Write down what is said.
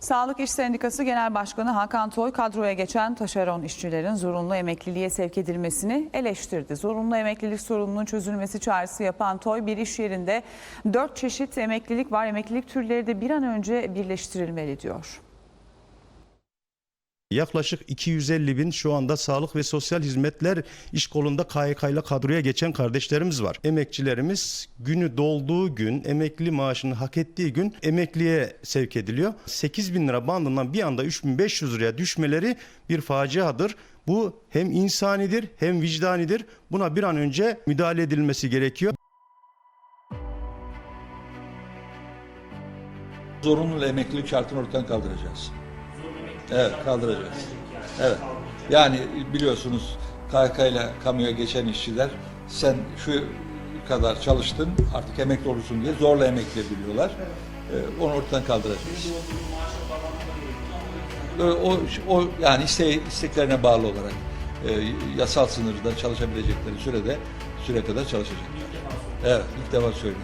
Sağlık İş Sendikası Genel Başkanı Hakan Toy kadroya geçen taşeron işçilerin zorunlu emekliliğe sevk edilmesini eleştirdi. Zorunlu emeklilik sorununun çözülmesi çağrısı yapan Toy bir iş yerinde dört çeşit emeklilik var. Emeklilik türleri de bir an önce birleştirilmeli diyor. Yaklaşık 250 bin şu anda sağlık ve sosyal hizmetler iş kolunda KYK ile kadroya geçen kardeşlerimiz var. Emekçilerimiz günü dolduğu gün, emekli maaşını hak ettiği gün emekliye sevk ediliyor. 8 bin lira bandından bir anda 3500 liraya düşmeleri bir faciadır. Bu hem insanidir hem vicdanidir. Buna bir an önce müdahale edilmesi gerekiyor. Zorunlu emeklilik şartını ortadan kaldıracağız. Evet, kaldıracağız. Evet. Yani biliyorsunuz KK kamuya geçen işçiler sen şu kadar çalıştın artık emekli olursun diye zorla emekli ediliyorlar. Ee, onu ortadan kaldıracağız. Ee, O, o yani iste, isteklerine bağlı olarak e, yasal sınırda çalışabilecekleri sürede süre kadar çalışacaklar. Evet, ilk defa söylüyorum.